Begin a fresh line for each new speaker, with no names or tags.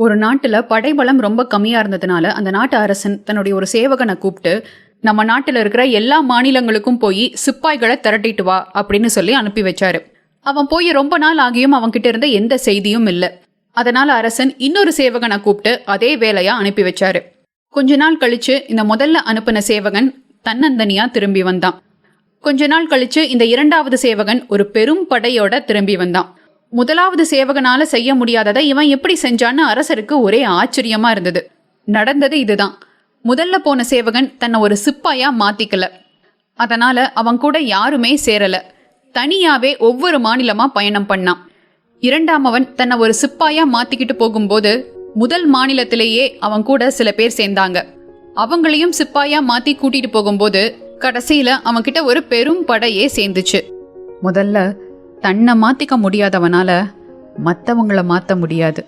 ஒரு நாட்டில் படைபலம் ரொம்ப கம்மியாக இருந்ததுனால அந்த நாட்டு அரசன் தன்னுடைய ஒரு சேவகனை கூப்பிட்டு நம்ம நாட்டில் இருக்கிற எல்லா மாநிலங்களுக்கும் போய் சிப்பாய்களை திரட்டிட்டு வா அப்படின்னு சொல்லி அனுப்பி வச்சாரு. அவன் போய் ரொம்ப நாள் ஆகியும் அவன்கிட்ட இருந்த எந்த செய்தியும் இல்லை. அதனால அரசன் இன்னொரு சேவகனை கூப்பிட்டு அதே வேலையா அனுப்பி வச்சாரு. கொஞ்ச நாள் கழிச்சு இந்த முதல்ல அனுப்பின சேவகன் தன்னந்தனியா திரும்பி வந்தான். கொஞ்ச நாள் கழிச்சு இந்த இரண்டாவது சேவகன் ஒரு பெரும் படையோட திரும்பி வந்தான். முதலாவது சேவகனால செய்ய முடியாததை இவன் எப்படி செஞ்சான்னு அரசருக்கு ஒரே ஆச்சரியமா இருந்தது. நடந்தது இதுதான். முதல்ல போன சேவகன் தன்னை ஒரு சிப்பாயா மாத்திக்கல. அதனால அவன் கூட யாருமே சேரல. தனியாவே ஒவ்வொரு மாநிலமா பயணம் பண்ணான். இரண்டாமவன் தன்னை ஒரு சிப்பாயா மாத்திக்கிட்டு போகும்போது முதல் மாநிலத்திலேயே அவன் கூட சில பேர் சேர்ந்தாங்க. அவங்களையும் சிப்பாயா மாத்தி கூட்டிட்டு போகும்போது கடைசியில அவன்கிட்ட ஒரு பெரும் படையே சேர்ந்துச்சு. முதல்ல தன்னை மாற்றிக்க முடியாதவனால மற்றவங்கள மாற்ற முடியாது.